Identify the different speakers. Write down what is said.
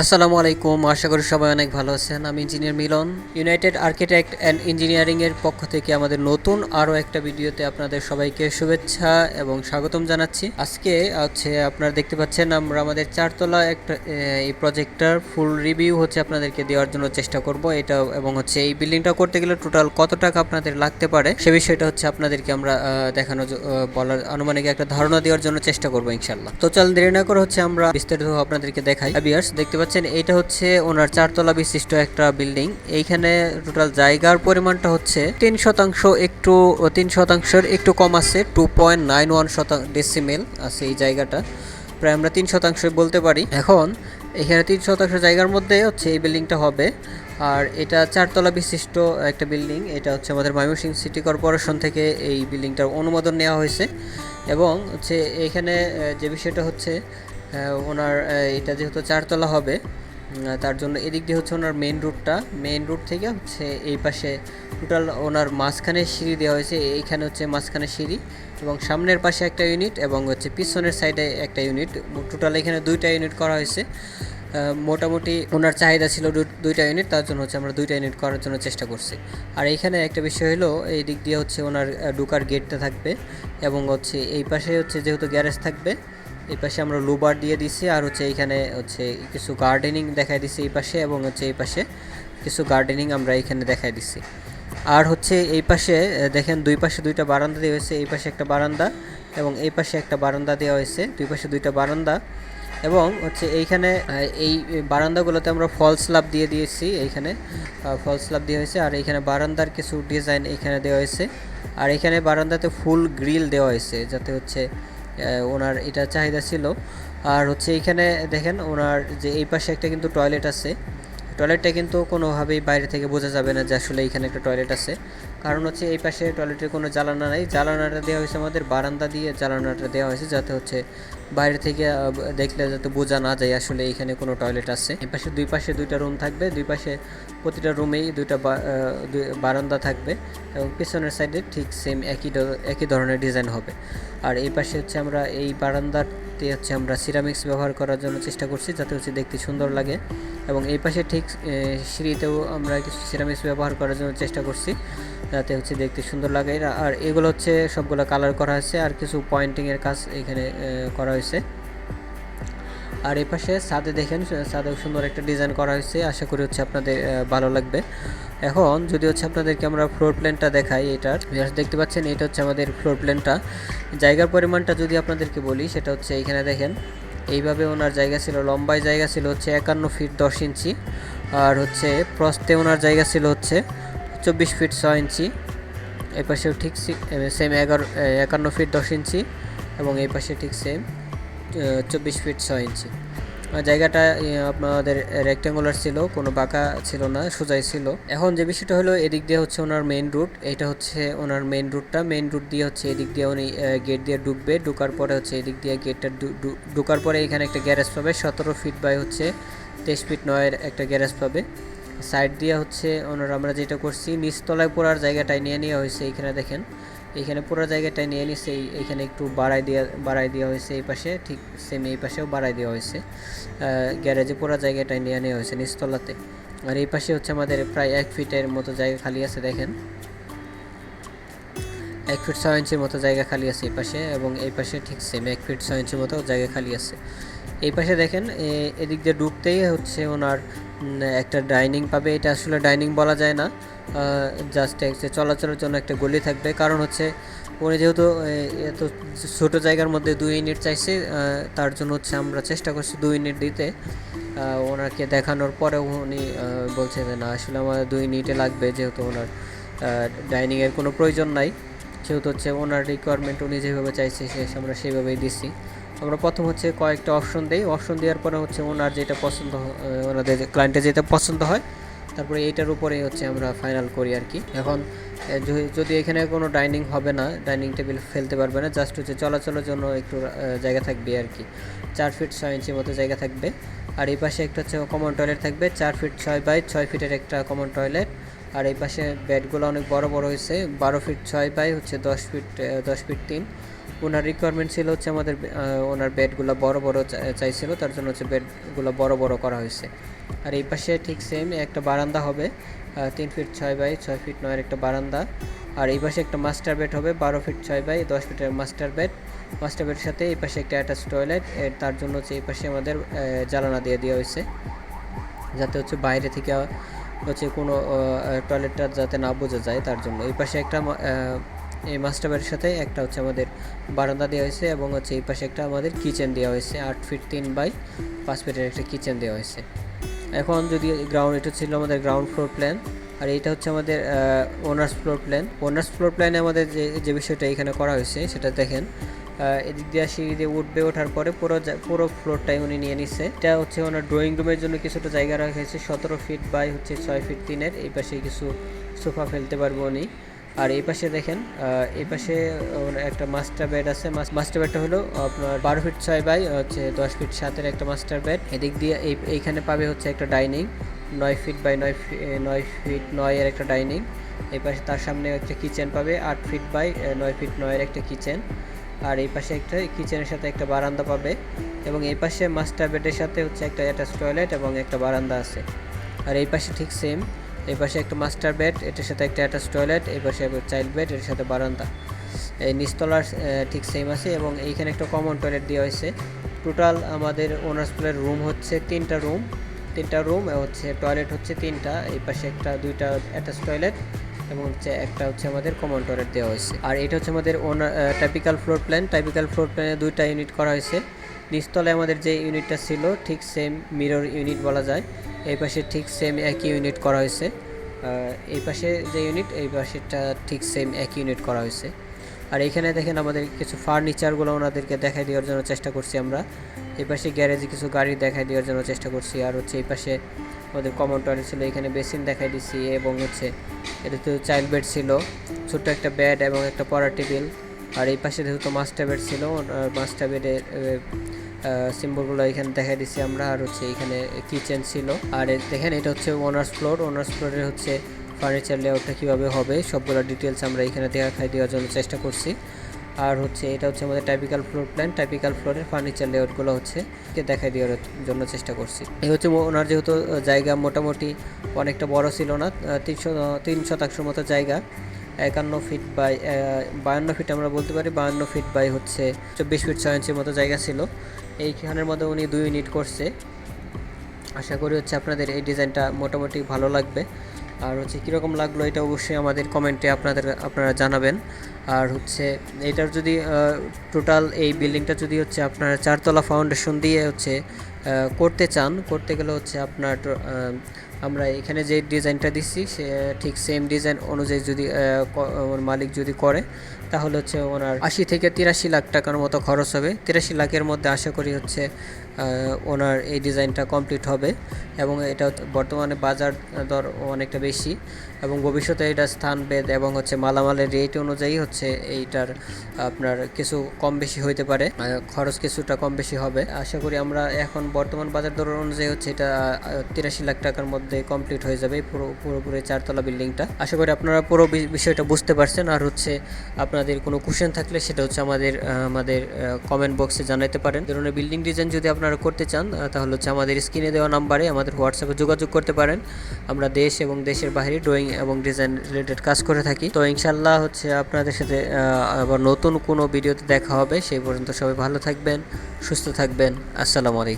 Speaker 1: আসসালামু আলাইকুম, আশা করি সবাই অনেক ভালো আছেন। আমি engineer Milan United Architect and Engineering এর পক্ষ থেকে আমাদের নতুন আরও একটা ভিডিওতে আপনাদের সবাইকে শুভেচ্ছা এবং স্বাগতম জানাচ্ছি। আজকে হচ্ছে আপনারা দেখতে পাচ্ছেন, আমরা আমাদের চারতলা একটা এই প্রজেক্টটার ফুল রিভিউ হচ্ছে আপনাদেরকে দেওয়ার জন্য চেষ্টা করব। এটা এবং হচ্ছে এই বিল্ডিংটা করতে গেলে টোটাল কত টাকা আপনাদের লাগতে পারে, সে বিষয়টা হচ্ছে আপনাদেরকে আমরা দেখানো বলার আনুমানিক একটা ধারণা দেওয়ার জন্য চেষ্টা করব ইনশাল্লাহ তো চল দেরি না করে হচ্ছে আমরা বিস্তারিত আপনাদেরকে দেখাই। দেখতে পাচ্ছেন এটা হচ্ছে ওনার চারতলা বিশিষ্ট একটা বিল্ডিং। এইখানে টোটাল জায়গার পরিমাণটা হচ্ছে তিন শতাংশ একটু তিন শতাংশের একটু কম আছে টু পয়েন্ট নাইন ওয়ান শতাংশ ডেসিমেল আছে এই জায়গাটা। প্রায় আমরা তিন শতাংশ বলতে পারি। এখন এখানে তিন শতাংশ জায়গার মধ্যে হচ্ছে এই বিল্ডিংটা হবে। আর এটা চারতলা বিশিষ্ট একটা বিল্ডিং, এটা হচ্ছে আমাদের ময়মনসিংহ সিটি কর্পোরেশন থেকে এই বিল্ডিংটার অনুমোদন নেওয়া হয়েছে। এবং হচ্ছে এখানে যে বিষয়টা হচ্ছে ওনার এটা যেহেতু চারতলা হবে তার জন্য এদিক দিয়ে হচ্ছে ওনার মেইন রুটটা মেন রুট থেকে হচ্ছে এই পাশে টোটাল ওনার মাঝখানে সিঁড়ি দেওয়া হয়েছে, এইখানে হচ্ছে মাঝখানে সিঁড়ি এবং সামনের পাশে একটা ইউনিট এবং হচ্ছে পিছনের সাইডে একটা ইউনিট টোটাল এখানে দুইটা ইউনিট করা হয়েছে। মোটামুটি ওনার চাহিদা ছিল দুইটা ইউনিট তার জন্য হচ্ছে আমরা দুইটা ইউনিট করার জন্য চেষ্টা করছি। আর এইখানে একটা বিষয় হলো এই দিক দিয়ে হচ্ছে ওনার ঢোকার গেটটা থাকবে এবং হচ্ছে এই পাশে হচ্ছে যেহেতু গ্যারেজ থাকবে এই পাশে আমরা লোবার দিয়ে দিছি, আর হচ্ছে এইখানে হচ্ছে কিছু গার্ডেনিং দেখাই দিছি এই পাশে এবং হচ্ছে এই পাশে কিছু গার্ডেনিং আমরা এইখানে দেখাই দিছি। আর হচ্ছে এই পাশে দেখেন দুই পাশে দুইটা বারান্দা দেওয়া হয়েছে এই পাশে একটা বারান্দা এবং এই পাশে একটা বারান্দা দেওয়া হয়েছে, দুই পাশে দুইটা বারান্দা এবং হচ্ছে এইখানে এই বারান্দাগুলোতে আমরা ফল স্ল্যাব দিয়ে দিয়েছি এইখানে ফল স্ল্যাব দিয়ে হয়েছে, আর এইখানে বারান্দার কিছু ডিজাইন এইখানে দেওয়া হয়েছে। আর এখানে বারান্দাতে ফুল গ্রিল দেওয়া হয়েছে, যাতে হচ্ছে ওনার এটা চাহিদা ছিল। আর হচ্ছে এইখানে দেখেন ওনার যে এই পাশে একটা কিন্তু টয়লেট আছে। টয়লেটটা কিন্তু কোনোভাবেই বাইরে থেকে বোঝা যাবে না যে আসলে এখানে একটা টয়লেট আছে। কারণ হচ্ছে এই পাশে টয়লেটের কোনো জ্বালানা নাই। জ্বালানাটা দেওয়া হয়েছে আমাদের বারান্দা দিয়ে, জ্বালানাটা দেওয়া হয়েছে যাতে হচ্ছে বাইরে থেকে দেখলে যাতে বোঝা না যায় আসলে এখানে কোনো টয়লেট আছে। এই পাশে দুই পাশে দুইটা রুম থাকবে, দুই পাশে প্রতিটা রুমেই দুইটা বারান্দা থাকবে এবং পিছনের সাইডে ঠিক সেম একই একই ধরনের ডিজাইন হবে। আর এই পাশে হচ্ছে আমরা এই বারান্দাতে হচ্ছে আমরা সিরামিক্স ব্যবহার করার জন্য চেষ্টা করছি, যাতে হচ্ছে দেখতে সুন্দর লাগে। এবং এই পাশে ঠিক সিঁড়িতেও আমরা কিছু সিরামিক্স ব্যবহার করার জন্য চেষ্টা করছি, যাতে হচ্ছে দেখতে সুন্দর লাগে। আর- এগুলো হচ্ছে সবগুলো কালার করা হয়েছে, আর কিছু পয়েন্টিংয়ের কাজ এখানে করা হয়েছে। আর এই পাশে ছাদে দেখেন ছাদে সুন্দর একটা ডিজাইন করা হয়েছে। আশা করি হচ্ছে আপনাদের ভালো লাগবে। এখন যদি হচ্ছে আপনাদেরকে আমরা ফ্লোর প্ল্যানটা দেখাই এটার দেখতে পাচ্ছেন এটা হচ্ছে আমাদের ফ্লোর প্ল্যানটা জায়গার পরিমাণটা যদি আপনাদেরকে বলি, সেটা হচ্ছে এইখানে দেখেন, এইভাবে ওনার জায়গা ছিল, লম্বায় জায়গা ছিল হচ্ছে একান্ন ফিট দশ ইঞ্চি, আর হচ্ছে প্রস্তে ওনার জায়গা ছিল হচ্ছে চব্বিশ ফিট ছয় ইঞ্চি। এই পাশেও ঠিক সেম এগারো একান্ন ফিট দশ ইঞ্চি, এবং এই পাশে ঠিক সেম চব্বিশ ফিট ছয় ইঞ্চি। জায়গাটা আপনাদের রেক্টেঙ্গুলার ছিল, কোনো বাঁকা ছিল না, সোজাই ছিল। এখন যে বিষয়টা হলো, এদিক দিয়ে হচ্ছে ওনার মেইন রুট এইটা হচ্ছে ওনার মেইন রুটটা মেইন রুট দিয়ে হচ্ছে এদিক দিয়ে উনি গেট দিয়ে ঢুকবে। ঢুকার পরে হচ্ছে এদিক দিয়ে গেটটা ঢুকার পরে এখানে একটা গ্যারেজ পাবে। সতেরো ফিট বাই হচ্ছে তেইশ ফিট নয়ের একটা গ্যারেজ পাবে। সাইড দিয়ে হচ্ছে ওনার, আমরা যেটা করছি, নিচতলায় পড়ার জায়গাটাই নিয়ে নেওয়া হয়েছে, এইখানে দেখেন। এইখানে পুরো জায়গাটাই নিয়ে এই- এইখানে একটু বাড়াই দেওয়া বাড়াই দেওয়া হয়েছে এই পাশে, ঠিক সেম এই পাশেও বাড়াই দেওয়া হয়েছে। গ্যারেজে পুরো জায়গাটাই নিয়ে নেওয়া হয়েছে নিচতলাতে। আর এই পাশে হচ্ছে আমাদের প্রায় এক ফিটের মতো জায়গা খালি আছে, দেখেন। এক ফিট ছয় ইঞ্চির মতো জায়গা খালি আছে এই পাশে, এবং এই পাশে ঠিক সেম এক ফিট ছয় ইঞ্চির মতো জায়গা খালি আছে। এই পাশে দেখেন এদিক দিয়ে ঢুকতেই হচ্ছে ওনার একটা ডাইনিং পাবে। এটা আসলে ডাইনিং বলা যায় না। জাস্ট হচ্ছে চলাচলের জন্য একটা গলি থাকবে। কারণ হচ্ছে উনি যেহেতু এত ছোটো জায়গার মধ্যে দুই ইউনিট চাইছে তার জন্য হচ্ছে আমরা চেষ্টা করছি দুই ইউনিট দিতে। ওনাকে দেখানোর পরেও উনি বলছে যে না, আসলে আমার দুই ইউনিটে লাগবে যেহেতু ওনার ডাইনিংয়ের কোনো প্রয়োজন নাই। যেহেতু হচ্ছে ওনার রিকোয়ারমেন্ট উনি যেভাবে চাইছে, সে আমরা সেইভাবেই দিছি আমরা প্রথম হচ্ছে কয়েকটা অপশন দিই। অপশন দেওয়ার পরে হচ্ছে ওনার যেটা পছন্দ ওনাদের ক্লায়েন্টের যেটা পছন্দ হয়, তারপরে এইটার উপরে হচ্ছে আমরা ফাইনাল করি আর কি এখন যদি- এখানে কোনো ডাইনিং হবে না ডাইনিং টেবিল ফেলতে পারবে না জাস্ট হচ্ছে চলাচলের জন্য একটু জায়গা থাকবে আর কি চার ফিট ছয় ইঞ্চির মতো জায়গা থাকবে। আর এই পাশে একটা হচ্ছে কমন টয়লেট থাকবে, চার ফিট ছয় বাই ছয় ফিটের একটা কমন টয়লেট আর এই পাশে বেডগুলো অনেক বড় বড় হয়েছে, বারো ফিট ছয় বাই হচ্ছে দশ ফিট দশ ফিট তিন। ওনার রিকোয়ারমেন্ট ছিল হচ্ছে আমাদের ওনার বেডগুলো বড় বড় চাইছিল, তার জন্য হচ্ছে বেডগুলো বড় বড় করা হয়েছে। আর এই পাশে ঠিক সেম একটা বারান্দা হবে তিন ফিট ছয় বাই ছয় ফিট নয়ের একটা বারান্দা। আর এই পাশে একটা মাস্টার বেড হবে, বারো ফিট ছয় বাই দশ ফিটের মাস্টার বেড মাস্টার বেডের সাথে এই পাশে একটা অ্যাটাচ টয়লেট তার জন্য হচ্ছে এই পাশে আমাদের জ্বালানা দিয়ে দেওয়া হয়েছে। যাতে হচ্ছে বাইরে থেকে হচ্ছে কোনো টয়লেটটা যাতে না বোঝা যায়, তার জন্য। এই পাশে একটা এই মাস্টার বেডের সাথে একটা হচ্ছে আমাদের বারান্দা দেওয়া হয়েছে এবং হচ্ছে এই পাশে একটা আমাদের কিচেন দেওয়া হয়েছে। আট ফিট তিন বাই পাঁচ ফিটের একটা কিচেন দেওয়া হয়েছে। এখন যদি গ্রাউন্ড এটা ছিল আমাদের গ্রাউন্ড ফ্লোর প্ল্যান আর এইটা হচ্ছে আমাদের owners floor plan owners floor প্ল্যানে আমাদের যে যে বিষয়টা এখানে করা হয়েছে, সেটা দেখেন এদিক দিয়ে সিঁড়ি দিয়ে উঠবে, ওঠার পরে পুরো পুরো ফ্লোরটাই উনি নিয়ে নিচ্ছে এটা হচ্ছে ওনার ড্রয়িং রুমের জন্য কিছুটা জায়গা রাখা হয়েছে। সতেরো ফিট বাই হচ্ছে ছয় ফিট তিনের, এই পাশে কিছু সোফা ফেলতে পারব উনি। আর এই পাশে দেখেন এই পাশে একটা মাস্টার বেড আছে। মাস্টার বেডটা হলো আপনার বারো ফিট ছয় বাই হচ্ছে দশ ফিট সাতের একটা মাস্টার বেড এদিক দিয়ে এই, এইখানে পাবে হচ্ছে একটা ডাইনিং নয় ফিট বাই নয় নয় ফিট নয়ের একটা ডাইনিং এই পাশে তার সামনে একটা কিচেন পাবে, আট ফিট বাই নয় ফিট নয়ের একটা কিচেন আর এই পাশে একটা কিচেনের সাথে একটা বারান্দা পাবে এবং এই পাশে মাস্টার বেডের সাথে হচ্ছে একটা অ্যাটাচ টয়লেট এবং একটা বারান্দা আছে। আর এই পাশে ঠিক সেম এই পাশে একটা মাস্টার বেড এটার সাথে একটা অ্যাটাচ টয়লেট এই পাশে চাইল্ড বেড এর সাথে বারান্দা। এই নিচতলার ঠিক সেম আছে এবং এইখানে একটা কমন টয়লেট দেওয়া হয়েছে। টোটাল আমাদের ওনার স্কুলের রুম হচ্ছে তিনটা রুম তিনটা রুম হচ্ছে টয়লেট হচ্ছে তিনটা, এই পাশে একটা, দুইটা অ্যাটাচ টয়লেট এবং হচ্ছে একটা হচ্ছে আমাদের কমন টয়লেট দেওয়া হয়েছে। আর এটা হচ্ছে আমাদের ওনার typical floor plan typical floor প্ল্যানে দুইটা ইউনিট করা হয়েছে। নিচতলে আমাদের যে ইউনিটটা ছিল, ঠিক সেম মিরর ইউনিট বলা যায়। এই পাশে ঠিক সেম একই ইউনিট করা হয়েছে। এই পাশে যে ইউনিট এই পাশেরটা ঠিক সেম একই ইউনিট করা হয়েছে। আর এখানে দেখেন আমাদের কিছু ফার্নিচারগুলো ওনাদেরকে দেখাই দেওয়ার জন্য চেষ্টা করছি আমরা। এই পাশে গ্যারেজে কিছু গাড়ি দেখাই দেওয়ার জন্য চেষ্টা করছি। আর হচ্ছে এই পাশে আমাদের কমন টয়লেট ছিল, এখানে বেসিন দেখাই দিছি এবং হচ্ছে এটাতে চাইল্ড বেড ছিল। ছোট্ট একটা বেড এবং একটা পড়ার টেবিল আর এই পাশে যেহেতু মাস্টার বেড ছিল মাস্টার বেডের সিম্বলগুলো এখানে দেখাই দিছি আমরা। আর হচ্ছে এখানে কিচেন ছিল। আর দেখেন এটা হচ্ছে ওনার্স ফ্লোর ওনার্স ফ্লোরে হচ্ছে ফার্নিচার লেআউটটা কীভাবে হবে, সবগুলো ডিটেলস আমরা এখানে দেখাই দেওয়ার জন্য চেষ্টা করছি। আর হচ্ছে এটা হচ্ছে আমাদের টাইপিক্যাল ফ্লোর প্ল্যান টাইপিক্যাল ফ্লোরের ফার্নিচার লেআউটগুলো হচ্ছে দেখাই দেওয়ার জন্য চেষ্টা করছি। এই হচ্ছে ওনার যেহেতু জায়গা মোটামুটি অনেকটা বড় ছিল না তিনশো, তিন শতাংশের মতো জায়গা। একান্ন ফিট বাই বায়ান্ন ফিট আমরা বলতে পারি, বায়ান্ন ফিট বাই হচ্ছে চব্বিশ ফিট ছয় ইঞ্চির মতো জায়গা ছিল। এইখানের মধ্যে উনি দুই ইউনিট করছে। আশা করি হচ্ছে আপনাদের এই ডিজাইনটা মোটামুটি ভালো লাগবে। আর হচ্ছে কীরকম লাগল এটা অবশ্যই আমাদের কমেন্টে আপনাদের, আপনারা জানাবেন। আর হচ্ছে এটার যদি টোটাল এই বিল্ডিংটা যদি হচ্ছে আপনারা চারতলা ফাউন্ডেশন দিয়ে হচ্ছে করতে চান, করতে গেলে হচ্ছে আপনার আমরা এখানে যে ডিজাইনটা দিচ্ছি সে ঠিক সেম ডিজাইন অনুযায়ী যদি মালিক যদি করে তাহলে হচ্ছে ওনার আশি থেকে তিরাশি লাখ টাকার মতো খরচ হবে। তিরাশি লাখের মধ্যে আশা করি হচ্ছে ওনার এই ডিজাইনটা কমপ্লিট হবে এবং এটা বর্তমানে বাজার দর অনেকটা বেশি এবং ভবিষ্যতে এটা স্থানভেদ এবং হচ্ছে মালামালের রেট অনুযায়ী হচ্ছে এইটার আপনার কিছু কম বেশি হইতে পারে খরচ কিছুটা কম বেশি হবে। আশা করি আমরা এখন বর্তমান বাজার দর অনুযায়ী হচ্ছে এটা তিরাশি লাখ টাকার মধ্যে কমপ্লিট হয়ে যাবে পুরো, পুরোপুরি চারতলা বিল্ডিংটা। আশা করি আপনারা পুরো বিষয়টা বুঝতে পারছেন। আর হচ্ছে আপনাদের কোনো কোশ্চেন থাকলে সেটা হচ্ছে আমাদের আমাদের কমেন্ট বক্সে জানাতে পারেন। ধরনের বিল্ডিং ডিজাইন যদি আপনারা করতে চান তাহলে হচ্ছে আমাদের স্ক্রিনে দেওয়া নাম্বারে আমাদের হোয়াটসঅ্যাপে যোগাযোগ করতে পারেন। আমরা দেশ এবং দেশের বাইরে ড্রয়িং এবং ডিজাইন রিলেটেড কাজ করে থাকি। তো ইনশাল্লাহ হচ্ছে আপনাদের সাথে আবার নতুন কোনো ভিডিওতে দেখা হবে। সেই পর্যন্ত সবাই ভালো থাকবেন, সুস্থ থাকবেন। আসসালামু আলাইকুম।